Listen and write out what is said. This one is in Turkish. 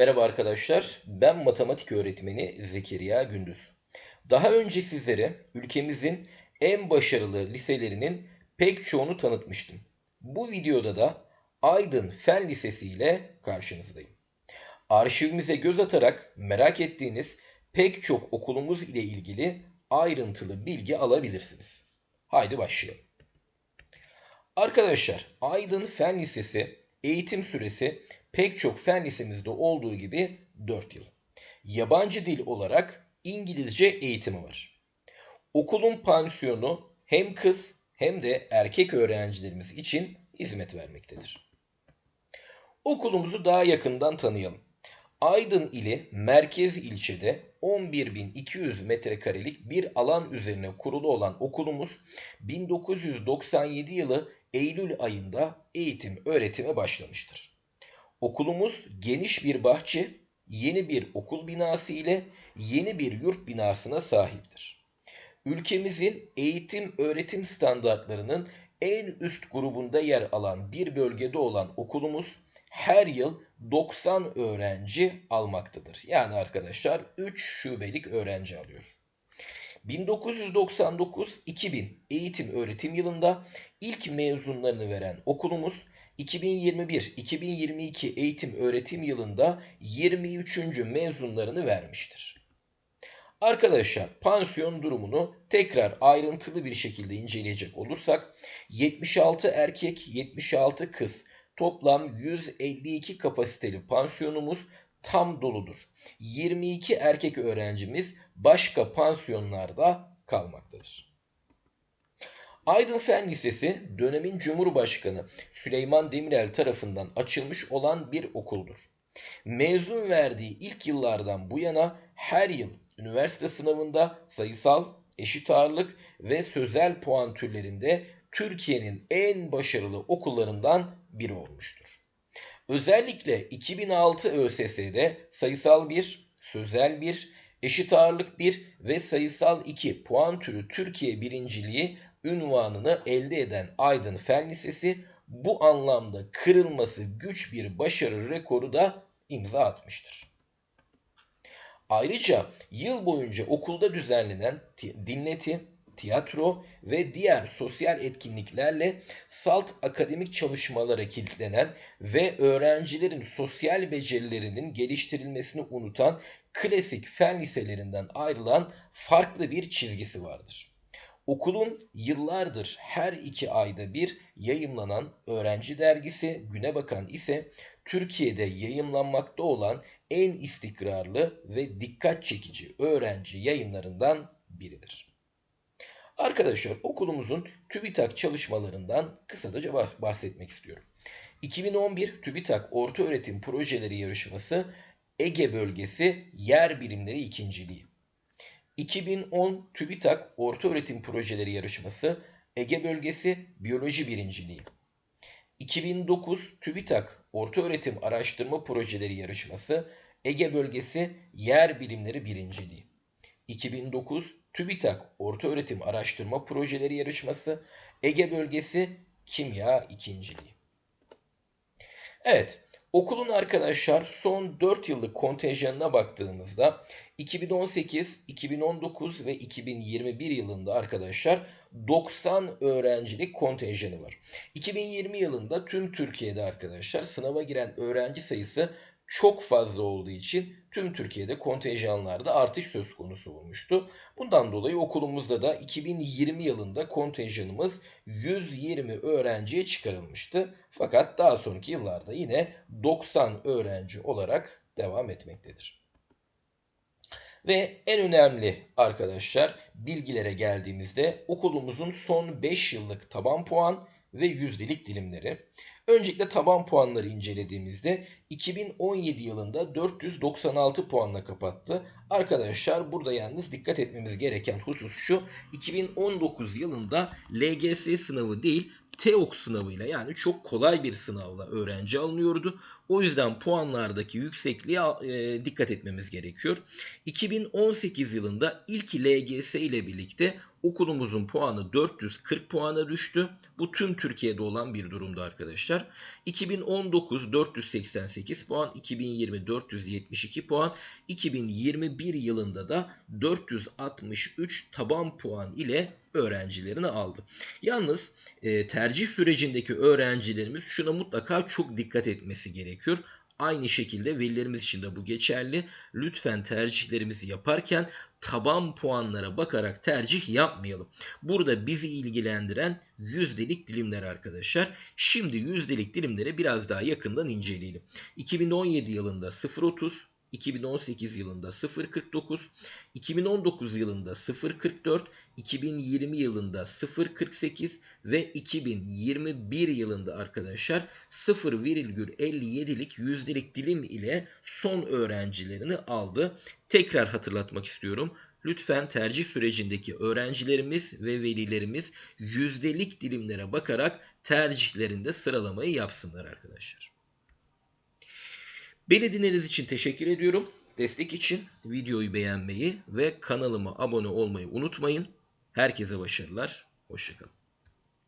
Merhaba arkadaşlar, ben matematik öğretmeni Zekeriya Gündüz. Daha önce sizlere ülkemizin en başarılı liselerinin pek çoğunu tanıtmıştım. Bu videoda da Aydın Fen Lisesi ile karşınızdayım. Arşivimize göz atarak merak ettiğiniz pek çok okulumuz ile ilgili ayrıntılı bilgi alabilirsiniz. Haydi başlayalım. Arkadaşlar Aydın Fen Lisesi eğitim süresi pek çok fen lisemizde olduğu gibi 4 yıl. Yabancı dil olarak İngilizce eğitimi var. Okulun pansiyonu hem kız hem de erkek öğrencilerimiz için hizmet vermektedir. Okulumuzu daha yakından tanıyalım. Aydın ili merkez ilçede 11.200 metrekarelik bir alan üzerine kurulu olan okulumuz 1997 yılı Eylül ayında eğitim öğretime başlamıştır. Okulumuz geniş bir bahçe, yeni bir okul binası ile yeni bir yurt binasına sahiptir. Ülkemizin eğitim öğretim standartlarının en üst grubunda yer alan bir bölgede olan okulumuz her yıl 90 öğrenci almaktadır. Yani arkadaşlar 3 şubelik öğrenci alıyor. 1999-2000 eğitim öğretim yılında ilk mezunlarını veren okulumuz 2021-2022 eğitim öğretim yılında 23. mezunlarını vermiştir. Arkadaşlar pansiyon durumunu tekrar ayrıntılı bir şekilde inceleyecek olursak 76 erkek 76 kız toplam 152 kapasiteli pansiyonumuz tam doludur. 22 erkek öğrencimiz başka pansiyonlarda kalmaktadır. Aydın Fen Lisesi dönemin Cumhurbaşkanı Süleyman Demirel tarafından açılmış olan bir okuldur. Mezun verdiği ilk yıllardan bu yana her yıl üniversite sınavında sayısal, eşit ağırlık ve sözel puan türlerinde Türkiye'nin en başarılı okullarından biri olmuştur. Özellikle 2006 ÖSS'de sayısal 1, sözel 1, eşit ağırlık 1 ve sayısal 2 puan türü Türkiye birinciliği ünvanını elde eden Aydın Fen Lisesi bu anlamda kırılması güç bir başarı rekoru da imza atmıştır. Ayrıca yıl boyunca okulda düzenlenen dinleti, tiyatro ve diğer sosyal etkinliklerle salt akademik çalışmalara kilitlenen ve öğrencilerin sosyal becerilerinin geliştirilmesini unutan klasik fen liselerinden ayrılan farklı bir çizgisi vardır. Okulun yıllardır her iki ayda bir yayımlanan öğrenci dergisi Güne Bakan ise Türkiye'de yayımlanmakta olan en istikrarlı ve dikkat çekici öğrenci yayınlarından biridir. Arkadaşlar okulumuzun TÜBİTAK çalışmalarından kısaca bahsetmek istiyorum. 2011 TÜBİTAK Orta Öğretim Projeleri Yarışması Ege Bölgesi Yer Birimleri ikinciliği. 2010 TÜBİTAK Orta Öğretim Projeleri Yarışması Ege Bölgesi Biyoloji Birinciliği. 2009 TÜBİTAK Orta Öğretim Araştırma Projeleri Yarışması Ege Bölgesi Yer Bilimleri Birinciliği. 2009 TÜBİTAK Orta Öğretim Araştırma Projeleri Yarışması Ege Bölgesi Kimya İkinciliği. Evet, okulun arkadaşlar son 4 yıllık kontenjanına baktığımızda 2018, 2019 ve 2021 yılında arkadaşlar 90 öğrencilik kontenjanı var. 2020 yılında tüm Türkiye'de arkadaşlar sınava giren öğrenci sayısı çok fazla olduğu için tüm Türkiye'de kontenjanlarda artış söz konusu olmuştu. Bundan dolayı okulumuzda da 2020 yılında kontenjanımız 120 öğrenciye çıkarılmıştı. Fakat daha sonraki yıllarda yine 90 öğrenci olarak devam etmektedir. Ve en önemli arkadaşlar bilgilere geldiğimizde okulumuzun son 5 yıllık taban puan ve yüzdelik dilimleri. Öncelikle taban puanları incelediğimizde 2017 yılında 496 puanla kapattı. Arkadaşlar burada yalnız dikkat etmemiz gereken husus şu. 2019 yılında LGS sınavı değil TEOK sınavıyla yani çok kolay bir sınavla öğrenci alınıyordu. O yüzden puanlardaki yüksekliğe e, dikkat etmemiz gerekiyor. 2018 yılında ilk LGS ile birlikte okulumuzun puanı 440 puana düştü. Bu tüm Türkiye'de olan bir durumda arkadaşlar. 2019 488 428 puan, 2020 472 puan, 2021 yılında da 463 taban puan ile öğrencilerini aldı. Yalnız e, tercih sürecindeki öğrencilerimiz şuna mutlaka çok dikkat etmesi gerekiyor. Aynı şekilde velilerimiz için de bu geçerli. Lütfen tercihlerimizi yaparken taban puanlara bakarak tercih yapmayalım. Burada bizi ilgilendiren yüzdelik dilimler arkadaşlar. Şimdi yüzdelik dilimleri biraz daha yakından inceleyelim. 2017 yılında 0.30, 2018 yılında 0.49, 2019 yılında 0.44, 2020 yılında 0.48 ve 2021 yılında arkadaşlar 0,57'lik yüzdelik dilim ile son öğrencilerini aldı. Tekrar hatırlatmak istiyorum. Lütfen tercih sürecindeki öğrencilerimiz ve velilerimiz yüzdelik dilimlere bakarak tercihlerinde sıralamayı yapsınlar arkadaşlar. Beni dinlediğiniz için teşekkür ediyorum. Destek için videoyu beğenmeyi ve kanalıma abone olmayı unutmayın. Herkese başarılar. Hoşçakalın.